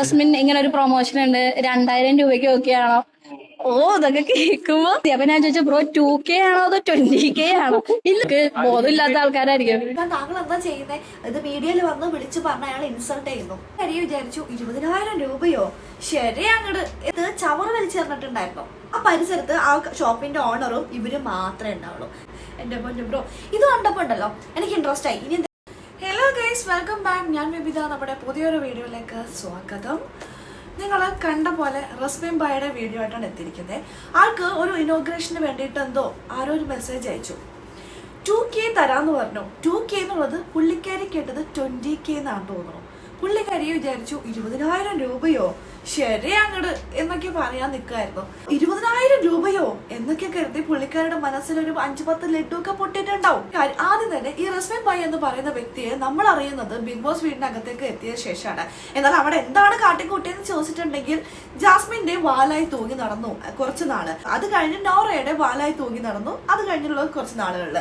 റസ്മിൻ ഇങ്ങനെ ഒരു പ്രൊമോഷൻ ഉണ്ട്. രണ്ടായിരം രൂപയ്ക്ക് ഒക്കെയാണോ? ഓ ഇതൊക്കെ കേൾക്കുമ്പോ അപ്പൊ ഞാൻ ചോദിച്ചു ബ്രോ ടു കെ ആണോ അതോ ട്വന്റി കെ ആണോ? ഇല്ല ബോധമില്ലാത്ത ആൾക്കാരായിരിക്കും. താങ്കൾ എന്താ ചെയ്യുന്നത് ഇത് മീഡിയയിൽ വന്ന് വിളിച്ചു പറഞ്ഞ അയാൾ ഇൻസൾട്ട് ചെയ്യുന്നു. കാര്യം വിചാരിച്ചു ഇരുപതിനായിരം രൂപയോ? ശരി അങ്ങട്. ഇത് ചവറ് വലിച്ചെറിഞ്ഞിട്ടുണ്ടായിരുന്നു ആ പരിസരത്ത് ആ ഷോപ്പിന്റെ ഓണറും ഇവർ മാത്രമേ ഉണ്ടാവുള്ളൂ. എന്റെ പൊന്നു ബ്രോ ഇത് കണ്ടപ്പോ ഉണ്ടല്ലോ എനിക്ക് ഇൻട്രസ്റ്റ് ആയി. ഇനി വെൽക്കം ബാക്ക്. ഞാൻ വിവിത നമ്മുടെ പുതിയൊരു വീഡിയോയിലേക്ക് സ്വാഗതം. നിങ്ങൾ കണ്ട പോലെ റസ്മിൻ ബായുടെ വീഡിയോ ആയിട്ടാണ് എത്തിയിരിക്കുന്നത് ആൾക്ക് ഒരു ഇനോഗ്രേഷന് വേണ്ടിയിട്ട് എന്തോ ആരോ ഒരു മെസ്സേജ് അയച്ചു. ടു കെ തരാന്ന് പറഞ്ഞു. ടു കെ എന്നുള്ളത് പുള്ളിക്കാരി കേട്ടത് ട്വന്റി കെ എന്നാണ് തോന്നുന്നു. പുള്ളിക്കാരി വിചാരിച്ചു ഇരുപതിനായിരം രൂപയോ? ശരി അങ്ങട് എന്നൊക്കെ പറയാൻ നിൽക്കായിരുന്നു ഇരുപതിനായിരം എന്നൊക്കെ കരുതി പുള്ളിക്കാരുടെ മനസ്സിൽ ഒരു അഞ്ചു പത്ത് ലഡു ഒക്കെ പൊട്ടിയിട്ടുണ്ടാവും ആദ്യം തന്നെ ഈ റസ്മിൻ ഭായ് എന്ന് പറയുന്ന വ്യക്തിയെ നമ്മൾ അറിയുന്നത് ബിഗ് ബോസ് വീടിനകത്തേക്ക് എത്തിയ ശേഷമാണ്. എന്നാൽ അവിടെ എന്താണ് കാട്ടിക്കൂട്ടിയെന്ന് ചോദിച്ചിട്ടുണ്ടെങ്കിൽ ജാസ്മിന്റെ വാലായി തൂങ്ങി നടന്നു കുറച്ച് നാൾ. അത് കഴിഞ്ഞ് നോറയുടെ വാലായി തൂങ്ങി നടന്നു. അത് കഴിഞ്ഞുള്ള കുറച്ച് നാളുകളിൽ.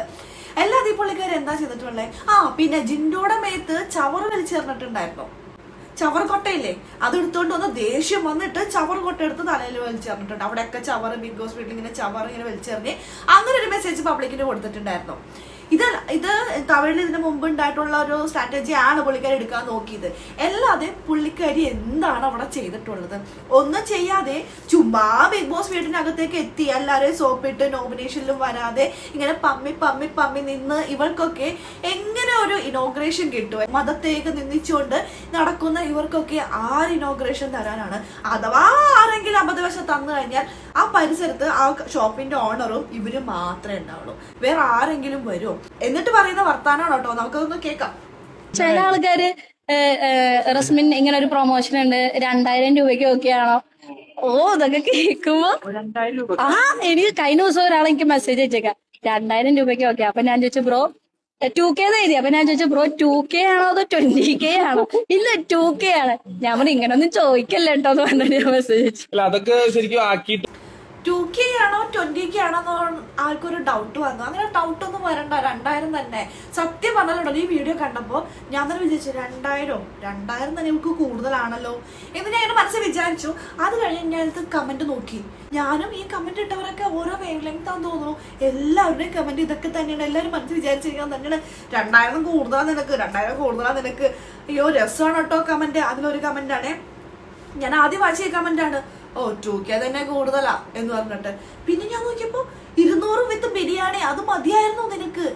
എല്ലാ ദീപുള്ളിക്കാരും എന്താ ചെയ്തിട്ടുള്ളത് ആ പിന്നെ ജിൻഡോടെ മേത്ത് ചവറ് വലിച്ചെറിഞ്ഞിട്ടുണ്ടായിരുന്നു. ചവർ കൊട്ടയില്ലേ അത് എടുത്തോണ്ട് വന്ന് ദേഷ്യം വന്നിട്ട് ചവർ കൊട്ട എടുത്ത് തലയിൽ വലിച്ചെറിഞ്ഞിട്ടുണ്ട്. അവിടെയൊക്കെ ചവർ ബിഗ് വീട്ടിൽ ഇങ്ങനെ ചവർ ഇങ്ങനെ വലിച്ചെറിഞ്ഞ് അങ്ങനെ ഒരു മെസ്സേജ് പബ്ലിക്കിന് കൊടുത്തിട്ടുണ്ടായിരുന്നു. ഇത് ഇത് തമിഴിൽ ഇതിന് മുമ്പ് ഉണ്ടായിട്ടുള്ള ഒരു സ്ട്രാറ്റജി ആണ് പുള്ളിക്കാരി എടുക്കാൻ നോക്കിയത്. അല്ലാതെ പുള്ളിക്കാരി എന്താണ് അവിടെ ചെയ്തിട്ടുള്ളത്? ഒന്നും ചെയ്യാതെ ചുമ്മാ ബിഗ് ബോസ് വീടിനകത്തേക്ക് എത്തി എല്ലാവരെയും സോപ്പിട്ട് നോമിനേഷനിലും വരാതെ ഇങ്ങനെ പമ്മി പമ്മി പമ്മി നിന്ന് ഇവർക്കൊക്കെ എങ്ങനെ ഒരു ഇനോഗ്രേഷൻ കിട്ടും? മതത്തേക്ക് നിന്നിച്ചുകൊണ്ട് നടക്കുന്ന ഇവർക്കൊക്കെ ആര് ഇനോഗ്രേഷൻ തരാനാണ്? അഥവാ ആരെങ്കിലും അബദ്ധവശം തന്നു കഴിഞ്ഞാൽ ആ പരിസരത്ത് ആ ഷോപ്പിന്റെ ഓണറും ഇവരും മാത്രമേ ഉണ്ടാവുള്ളൂ. വേറെ ആരെങ്കിലും വരുമോ എന്നിട്ട് പറയുന്ന വർത്താനാണ് കേട്ടോ? നമുക്കതൊന്ന് കേൾക്കാം. ചില ആൾക്കാര് റസ്മിൻ ഇങ്ങനെ ഒരു പ്രൊമോഷൻ ഉണ്ട്. രണ്ടായിരം രൂപയ്ക്ക് ഒക്കെയാണോ ഓ ഇതൊക്കെ കേൾക്കുമ്പോ ആ എനിക്ക് കഴിഞ്ഞ ദിവസം ഒരാൾ എനിക്ക് മെസ്സേജ് അയച്ചേക്കാം. രണ്ടായിരം രൂപയ്ക്ക് ഓക്കെ അപ്പൊ ഞാൻ ചോദിച്ചു ബ്രോ ടു കെ എഴുതി. അപ്പൊ ഞാൻ ചോദിച്ചു ബ്രോ ടു കെ ആണോ അതോ ട്വന്റി കെ ആണോ? ഇല്ല ടു കെ ആണ്. ഞാൻ പറഞ്ഞു ഇങ്ങനെ ഒന്നും ചോദിക്കല്ലേ കേട്ടോ എന്ന് പറഞ്ഞിട്ട് ഞാൻ മെസ്സേജ് അതൊക്കെ ശരിക്കും ആക്കിയിട്ട് ടു കെ ആണോ ട്വന്റി കെ ആണോ ആൾക്കൊരു ഡൗട്ട് വന്നു. അങ്ങനെ ഡൗട്ട് ഒന്നും വരണ്ട രണ്ടായിരം തന്നെ. സത്യം പറഞ്ഞാലുണ്ടല്ലോ ഈ വീഡിയോ കണ്ടപ്പോൾ ഞാൻ തന്നെ വിചാരിച്ചു രണ്ടായിരം. രണ്ടായിരം തന്നെ നമുക്ക് കൂടുതലാണല്ലോ. എന്ന് ഞാൻ ഇങ്ങനെ മനസ്സിൽ വിചാരിച്ചു. അത് കഴിഞ്ഞ് ഞാൻ ഇത് കമന്റ് നോക്കി. ഞാനും ഈ കമന്റ് ഇട്ടവരൊക്കെ ഓരോ വേവ് ലെങ്ത് ആണെന്ന് തോന്നുന്നു. എല്ലാവരുടെയും കമന്റ് ഇതൊക്കെ തന്നെയാണ്. എല്ലാവരും മനസ്സിൽ വിചാരിച്ചിരിക്കാൻ തന്നെയാണ്. രണ്ടായിരം കൂടുതലാ നിനക്ക് രണ്ടായിരം കൂടുതലാ നിനക്ക്. അയ്യോ രസമാണ് കേട്ടോ കമന്റ് അതിലൊരു കമന്റ് ആണേ. ഞാൻ ആദ്യം വായിച്ച ആണ്. ഓ ടു കെ തന്നെ കൂടുതലാ എന്ന് പറഞ്ഞിട്ട്. പിന്നെ ഞാൻ നോക്കിയപ്പോ ഇരുന്നൂറ് വിത്ത് ബിരിയാണി അത് മതിയായിരുന്നു നിനക്ക്.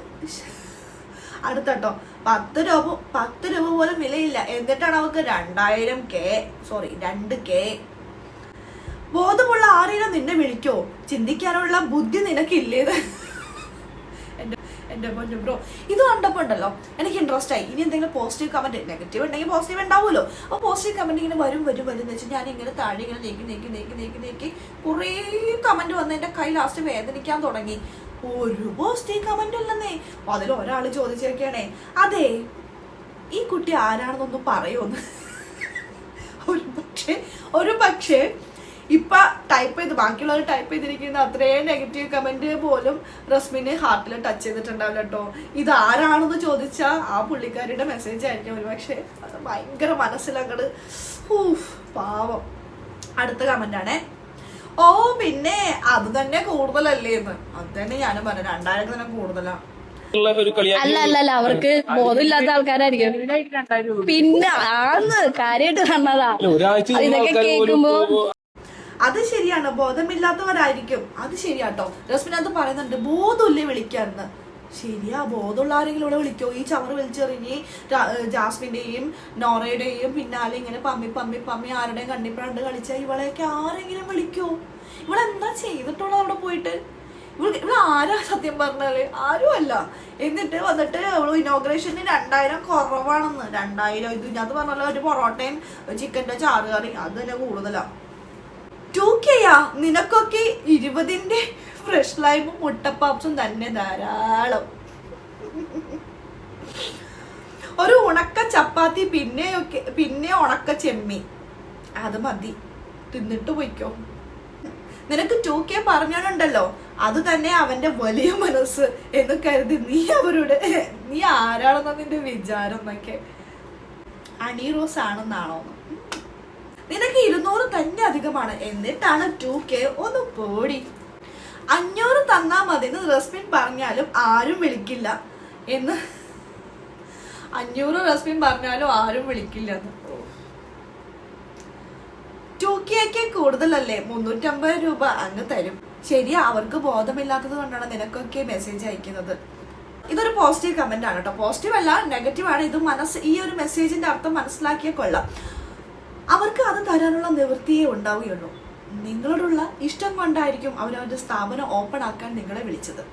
അടുത്തട്ടോ. പത്ത് രൂപ പത്ത് രൂപ പോലും വിലയില്ല. എന്നിട്ടാണ് അവക്ക് രണ്ടായിരം കെ സോറി രണ്ട് കെ ബോധമുള്ള ആരെയും നിന്നെ വിളിക്കോ? ചിന്തിക്കാനുള്ള ബുദ്ധി നിനക്കില്ലേത് എന്റെ പൊന്നു ബ്രോ. ഇത് കണ്ടപ്പോ ഉണ്ടല്ലോ എനിക്ക് ഇൻട്രസ്റ്റ് ആയി. ഇനി എന്തെങ്കിലും പോസിറ്റീവ് കമന്റ് നെഗറ്റീവ് ഉണ്ടെങ്കിൽ പോസിറ്റീവ് ഉണ്ടാവുമല്ലോ. അപ്പൊ പോസിറ്റീവ് കമന്റ് ഇങ്ങനെ വരും വരും വരും എന്ന് വെച്ചാൽ ഞാൻ ഇങ്ങനെ താഴെ ഇങ്ങനെ നീക്കി നീക്കി നീക്കി നീക്കി നീക്കി കുറേ കമന്റ് വന്ന് എന്റെ കൈ ലാസ്റ്റ് വേദനിക്കാൻ തുടങ്ങി. ഒരു പോസിറ്റീവ് കമന്റ് അല്ലെന്നേ. അപ്പൊ അതിൽ ഒരാൾ ചോദിച്ചേക്കാണേ അതെ ഈ കുട്ടി ആരാണെന്നൊന്നും പറയുമെന്ന് ഒരു പക്ഷേ ഒരു പക്ഷേ ഇപ്പൊ ടൈപ്പ് ചെയ്ത് ബാക്കിയുള്ളവർ ടൈപ്പ് ചെയ്തിരിക്കുന്ന അത്രയും നെഗറ്റീവ് കമന്റ് പോലും റസ്മിനെ ഹാർട്ടിൽ ടച്ച് ചെയ്തിട്ടുണ്ടാവില്ല കേട്ടോ ഇത് ആരാണെന്ന് ചോദിച്ചാൽ ആ പുള്ളിക്കാരിയുടെ മെസ്സേജ് ആയിരിക്കും. ഒരു പക്ഷേ അത് ഭയങ്കര മനസ്സിലങ്ങട് ഊഫ് പാവം. അടുത്ത കമന്റ് ആണേ. ഓ പിന്നെ അത് തന്നെ കൂടുതലല്ലേ എന്ന്. അത് തന്നെ ഞാനും പറഞ്ഞു. രണ്ടായിരത്തി തന്നെ കൂടുതലാ. അല്ല അല്ല അല്ല. അവർക്ക് ബോധമില്ലാത്ത ആൾക്കാരായിരിക്കും. പിന്നെ ആന്ന്. കാര്യമായിട്ട് കണ്ടതാ ഇതൊക്കെ കേൾക്കുമ്പോ അത് ശരിയാണ് ബോധമില്ലാത്തവരായിരിക്കും. അത് ശരിയാട്ടോ. അത് പറയുന്നുണ്ട് ബോധമില്ലേ വിളിക്കാന്ന് ശരിയാ ബോധമുള്ള ആരെങ്കിലും ഇവിടെ വിളിക്കോ? ഈ ചവറ് വലിച്ചെറിഞ്ഞ് ജാസ്മിന്റെയും നോറയുടെയും പിന്നാലെ ഇങ്ങനെ പമ്മി പമ്മി പമ്മി ആരുടെയും കണ്ണിപ്പണ്ട് കളിച്ച ഇവളെയൊക്കെ ആരെങ്കിലും വിളിക്കോ? ഇവിടെ എന്താ ചെയ്തിട്ടുള്ളത് അവിടെ പോയിട്ട്? ഇവിടെ ഇവിടെ ആരാ സത്യം പറഞ്ഞാൽ? ആരും അല്ല എന്നിട്ട് വന്നിട്ട് അവൾ ഇനോഗ്രേഷന് രണ്ടായിരം കുറവാണെന്ന്. രണ്ടായിരം ഇത് ഇതിനകത്ത് പറഞ്ഞല്ലോ ഒരു പൊറോട്ടയും ചിക്കന്റെ ചാറ് കറി അത് തന്നെ കൂടുതലാ. നിനക്കൊക്കെ ഇരുപതിന്റെ ഫ്രഷ് ലൈമും മുട്ടപ്പാപ്സും തന്നെ ധാരാളം. ഒരു ഉണക്ക ചപ്പാത്തി പിന്നെ പിന്നെ ഉണക്ക ചെമ്മി അത് മതി. തിന്നിട്ട് പോയിക്കോ. നിനക്ക് ടു കെ പറഞ്ഞാലുണ്ടല്ലോ അത് തന്നെ അവന്റെ വലിയ മനസ്സ് എന്ന് കരുതി നീ അവരുടെ നീ ആരാണെന്ന നിന്റെ വിചാരം എന്നൊക്കെ. അണി റോസ് ആണെന്നാണോ തന്നെ അധികമാണ്. എന്നിട്ടാണ് ടു കെ ഒന്ന് പോടി. അഞ്ഞൂറ് തന്നാ മതി എന്ന് റസ്മിൻ പറഞ്ഞാലും ആരും വിളിക്കില്ല എന്ന്. അഞ്ഞൂറ് റസ്മിൻ പറഞ്ഞാലും ആരും വിളിക്കില്ല ടു കെക്ക് കൂടുതലല്ലേ? മുന്നൂറ്റമ്പത് രൂപ അങ്ങ് തരും. ശരിയാ അവർക്ക് ബോധമില്ലാത്തത് കൊണ്ടാണ് നിനക്കൊക്കെ മെസ്സേജ് അയക്കുന്നത്. ഇതൊരു പോസിറ്റീവ് കമന്റ് ആണ് കേട്ടോ. പോസിറ്റീവ് അല്ല നെഗറ്റീവ് ആണ്. ഇത് മനസ്സ് ഈ ഒരു മെസ്സേജിന്റെ അർത്ഥം മനസ്സിലാക്കിയ കൊള്ളാം. അവർക്ക് അത് തരാനുള്ള നിവൃത്തിയേ ഉണ്ടാവുകയുള്ളൂ. നിങ്ങളോടുള്ള ഇഷ്ടം കൊണ്ടായിരിക്കും അവരവരുടെ സ്ഥാപനം ഓപ്പൺ ആക്കാൻ നിങ്ങളെ വിളിച്ചത്.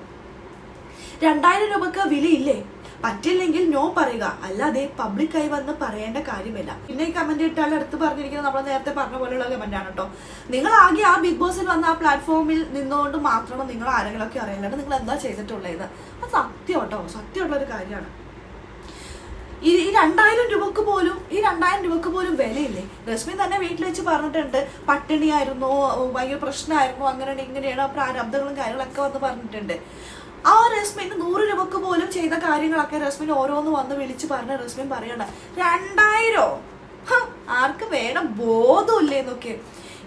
രണ്ടായിരം രൂപക്ക് വിലയില്ലേ? പറ്റില്ലെങ്കിൽ നോ പറയുക. അല്ലാതെ പബ്ലിക്കായി വന്ന് പറയേണ്ട കാര്യമില്ല. പിന്നെ ഈ കമന്റ് ഇട്ടാൽ അടുത്ത് പറഞ്ഞിരിക്കുന്നത് നമ്മൾ നേരത്തെ പറഞ്ഞ പോലെയുള്ള കമന്റ് ആണ് കേട്ടോ നിങ്ങൾ ആകെ ആ ബിഗ് ബോസിൽ വന്ന ആ പ്ലാറ്റ്ഫോമിൽ നിന്നുകൊണ്ട് മാത്രമാണ് നിങ്ങൾ ആരെങ്കിലൊക്കെ അറിയില്ലാണ്ട് നിങ്ങൾ എന്താ ചെയ്തിട്ടുള്ളത് അത് സത്യം കേട്ടോ സത്യമുള്ള ഒരു കാര്യമാണ്. ഈ ഈ രണ്ടായിരം രൂപക്ക് പോലും ഈ രണ്ടായിരം രൂപക്ക് പോലും വിലയില്ലേ? രശ്മി തന്നെ വീട്ടിൽ വെച്ച് പറഞ്ഞിട്ടുണ്ട് പട്ടിണിയായിരുന്നു ഭയങ്കര പ്രശ്നമായിരുന്നു അങ്ങനെ ഇങ്ങനെയാണ് പ്രാരബ്ധങ്ങളും കാര്യങ്ങളൊക്കെ വന്ന് പറഞ്ഞിട്ടുണ്ട്. ആ രശ്മി നൂറ് രൂപക്ക് പോലും ചെയ്ത കാര്യങ്ങളൊക്കെ രശ്മി ഓരോന്ന് വന്ന് വിളിച്ച് പറഞ്ഞ റസ്മിൻ പറയണ രണ്ടായിരോ? ആർക്ക് വേണം? ബോധമില്ലേ എന്നൊക്കെ.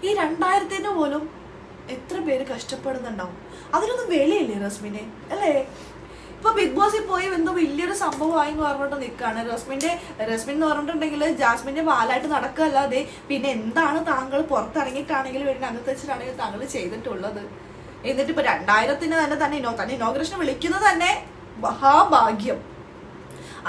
ഈ രണ്ടായിരത്തിന് പോലും എത്ര പേര് കഷ്ടപ്പെടുന്നുണ്ടാവും? അതിനൊന്നും വിലയില്ലേ രശ്മിനെ? അല്ലേ? ഇപ്പൊ ബിഗ് ബോസിൽ പോയി എന്തോ വലിയൊരു സംഭവമായി എന്ന് പറഞ്ഞിട്ട് നിൽക്കാണ് റസ്മിന്റെ റസ്മിൻ എന്ന് പറഞ്ഞിട്ടുണ്ടെങ്കിൽ ജാസ്മിന്റെ വാലായിട്ട് നടക്കല്ലാതെ പിന്നെ എന്താണ് താങ്കൾ പുറത്തിറങ്ങിയിട്ടാണെങ്കിലും വീടിന് അകത്ത് വെച്ചിട്ടാണെങ്കിലും താങ്കൾ ചെയ്തിട്ടുള്ളത്? എന്നിട്ട് ഇപ്പൊ രണ്ടായിരത്തിന് തന്നെ തന്നെ ഇനോ തന്നെ ഇനോഗ്രേഷൻ വിളിക്കുന്നത് തന്നെ മഹാഭാഗ്യം.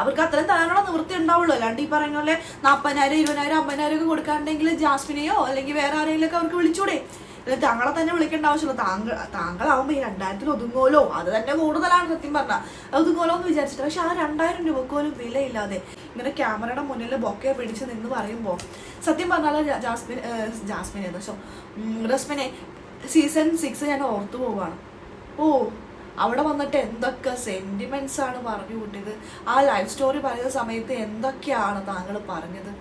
അവർക്ക് അത്രയും തരാനുള്ള നിവൃത്തി ഉണ്ടാവുള്ളൂ. അല്ലാണ്ട് ഈ പറയുന്ന പോലെ നാൽപ്പതിനായിരം ഇരുപതിനായിരം അമ്പതിനായിരം ഒക്കെ കൊടുക്കാണ്ടെങ്കിൽ ജാസ്മിനെയോ അല്ലെങ്കിൽ വേറെ ആരെങ്കിലും ഒക്കെ അവർക്ക് വിളിച്ചൂടെ? അല്ലെങ്കിൽ താങ്കളെ തന്നെ വിളിക്കേണ്ട ആവശ്യമില്ല. താങ്കൾ താങ്കളാവുമ്പോൾ ഈ രണ്ടായിരത്തിൽ ഒതുങ്ങോലോ അത് തന്നെ കൂടുതലാണ് സത്യം പറഞ്ഞാൽ ഒതുങ്ങോലോ എന്ന് വിചാരിച്ചിട്ട്. പക്ഷെ ആ രണ്ടായിരം രൂപക്ക് പോലും വിലയില്ലാതെ ഇങ്ങനെ ക്യാമറയുടെ മുന്നിൽ ബൊക്കെ പിടിച്ച് നിന്ന് പറയുമ്പോൾ സത്യം പറഞ്ഞാൽ ജാസ്മിൻ ജാസ്മിൻ എന്ന് വെച്ചോ റസ്മിനെ സീസൺ സിക്സ് ഞാൻ ഓർത്തു പോവാണ്. ഓ അവിടെ വന്നിട്ട് എന്തൊക്കെ സെന്റിമെന്റ്സ് ആണ് പറഞ്ഞു കൂട്ടിയത്. ആ ലൈഫ് സ്റ്റോറി പറയുന്ന സമയത്ത് എന്തൊക്കെയാണ് താങ്കൾ പറഞ്ഞത്?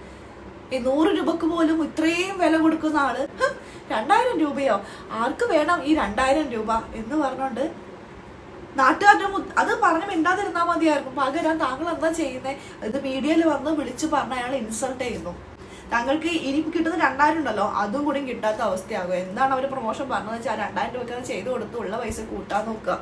ഈ നൂറ് രൂപക്ക് പോലും ഇത്രയും വില കൊടുക്കുന്ന ആൾ രണ്ടായിരം രൂപയോ? ആർക്ക് വേണം ഈ രണ്ടായിരം രൂപ എന്ന് പറഞ്ഞോണ്ട് നാട്ടുകാരുടെ അത് പറഞ്ഞു മിണ്ടാതിരുന്നാൽ മതിയായിരുന്നു. പകരം താങ്കൾ എന്താ ചെയ്യുന്നത് ഇത് മീഡിയയിൽ വന്ന് വിളിച്ചു പറഞ്ഞ അയാൾ ഇൻസൾട്ട് ചെയ്യുന്നു. താങ്കൾക്ക് ഇനി കിട്ടുന്ന രണ്ടായിരം ഉണ്ടല്ലോ അതും കൂടി കിട്ടാത്ത അവസ്ഥയാകും. എന്താണ് അവർ പ്രൊമോഷൻ പറഞ്ഞതെന്ന് വെച്ചാൽ രണ്ടായിരം രൂപ ചെയ്ത് കൊടുത്ത് ഉള്ള പൈസ കൂട്ടാൻ നോക്കുക.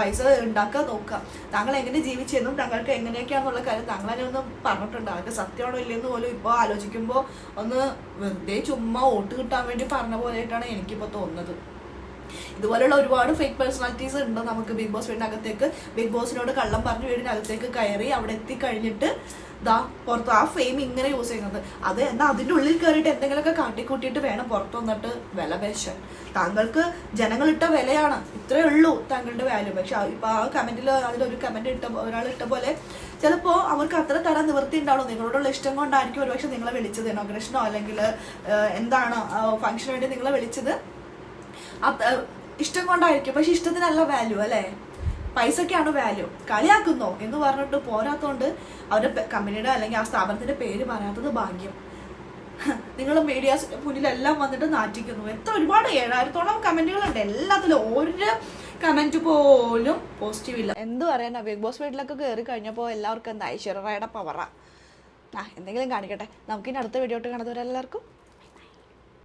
പൈസ ഉണ്ടാക്കാൻ നോക്കുക. താങ്കൾ എങ്ങനെ ജീവിച്ചെന്നും താങ്കൾക്ക് എങ്ങനെയൊക്കെയാണെന്നുള്ള കാര്യം താങ്കൾ തന്നെ ഒന്ന് പറഞ്ഞിട്ടുണ്ട്. അതൊക്കെ സത്യമാണോ ഇല്ലെന്ന് പോലും ഇപ്പോൾ ആലോചിക്കുമ്പോൾ ഒന്ന് വെറുതെ ചുമ്മാ വോട്ട് കിട്ടാൻ വേണ്ടി പറഞ്ഞ പോലെയായിട്ടാണ് എനിക്കിപ്പോൾ തോന്നുന്നത്. ഇതുപോലെയുള്ള ഒരുപാട് ഫേക്ക് പേഴ്സണാലിറ്റീസ് ഉണ്ട് നമുക്ക് ബിഗ് ബോസ് വീടിനകത്തേക്ക്. ബിഗ് ബോസിനോട് കള്ളം പറഞ്ഞ് വീടിനകത്തേക്ക് കയറി അവിടെ എത്തിക്കഴിഞ്ഞിട്ട് ദാ പുറത്ത് ആ ഫെയിം ഇങ്ങനെ യൂസ് ചെയ്യുന്നത്. അത് എന്നാൽ അതിന്റെ ഉള്ളിൽ കയറിയിട്ട് എന്തെങ്കിലുമൊക്കെ കാട്ടിക്കൂട്ടിയിട്ട് വേണം പുറത്ത് വന്നിട്ട് വില പേശാൻ. താങ്കൾക്ക് ജനങ്ങളിട്ട വിലയാണ്. ഇത്രയേ ഉള്ളൂ താങ്കളുടെ വാല്യൂ പക്ഷെ ഇപ്പൊ ആ കമന്റിൽ അതിലൊരു കമന്റ് ഇട്ട ഒരാൾ ഇട്ട പോലെ ചിലപ്പോൾ അവർക്ക് അത്ര തരാൻ നിവൃത്തി ഉണ്ടാവുള്ളൂ നിങ്ങളോടുള്ള ഇഷ്ടം കൊണ്ടായിരിക്കും ഒരുപക്ഷെ നിങ്ങളെ വിളിച്ചത്. ഇനോഗ്രേഷനോ അല്ലെങ്കിൽ എന്താണ് ഫംഗ്ഷന് വേണ്ടി നിങ്ങളെ വിളിച്ചത്. ഇഷ്ടം കൊണ്ടായിരിക്കും. പക്ഷെ ഇഷ്ടത്തിനല്ല വാല്യൂ അല്ലേ? പൈസക്കാണ് വാല്യൂ കളിയാക്കുന്നോ എന്ന് പറഞ്ഞിട്ട് പോരാത്തോണ്ട് അവരുടെ കമ്പനിയുടെ അല്ലെങ്കിൽ ആ സ്ഥാപനത്തിന്റെ പേര് പറയാത്തത് ഭാഗ്യം. നിങ്ങൾ മീഡിയാസിന്റെ മുന്നിലെല്ലാം വന്നിട്ട് നാറ്റിക്കുന്നു. എത്ര ഒരുപാട് ഏഴായിരത്തോളം കമന്റുകളുണ്ട് എല്ലാത്തിലും ഒരു കമന്റ് പോലും പോസിറ്റീവ് ഇല്ല. എന്ത് പറയാനാ? ബിഗ് ബോസ് വീട്ടിലൊക്കെ കയറി കഴിഞ്ഞപ്പോൾ എല്ലാവർക്കും എന്താ? ഐശ്വര്യയുടെ പവറാ ആ. എന്തെങ്കിലും കാണിക്കട്ടെ. നമുക്കിനി അടുത്ത വീഡിയോട്ട് കാണുന്നവരെല്ലാവർക്കും